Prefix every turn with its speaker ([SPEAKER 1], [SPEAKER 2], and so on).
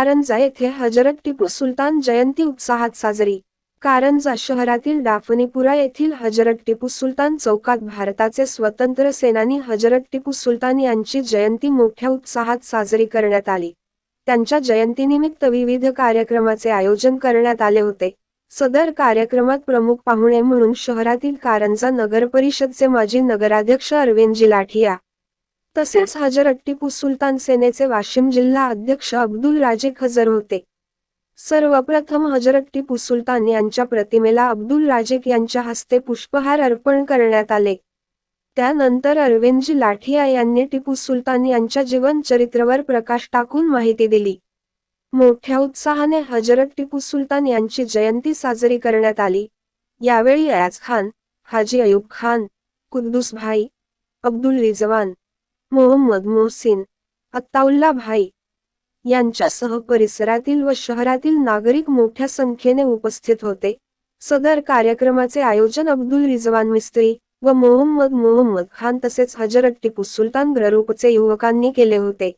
[SPEAKER 1] कारंजा येथे हजरत टिपू सुलतान जयंती उत्साहात साजरी. कारंजा शहरातील डाफनीपुरा येथील हजरत टिपू सुलतान चौकात भारताचे स्वतंत्र सेनानी हजरत टिपू सुलतान यांची जयंती मोठ्या उत्साहात साजरी करण्यात आली. त्यांच्या जयंतीनिमित्त विविध कार्यक्रमाचे आयोजन करण्यात आले होते. सदर कार्यक्रमात प्रमुख पाहुणे म्हणून शहरातील कारंजा नगर परिषदचे माजी नगराध्यक्ष अरविंदजी लाठिया तसेच हजर अट्टीपू सुलतान सेनेचे वाशिम जिल्हा अध्यक्ष अब्दुल राजेक हजर होते. सर्वप्रथम हजरत टिपू सुलतान यांच्या प्रतिमेला अब्दुल राजेक यांच्या हस्ते पुष्पहार अर्पण करण्यात आले. त्यानंतर अरविंदजी लाठिया यांनी टिपू सुलतान यांच्या जीवनचरित्रावर प्रकाश टाकून माहिती दिली. मोठ्या उत्साहाने हजरत टिपू सुलतान यांची जयंती साजरी करण्यात आली. यावेळी अयाज खान हाजी अयूब खान कुद्दूस भाई अब्दुल रिजवान मोहम्मद मोहसिन अत्ताउल्ला भाई यांच्यासह परिसरातील व शहरातील नागरिक मोठ्या संख्येने उपस्थित होते. सदर कार्यक्रमाचे आयोजन अब्दुल रिजवान मिस्त्री व मोहम्मद मोहम्मद खान तसेच हजरत टिपू सुलतान ग्ररुपचे युवकांनी केले होते.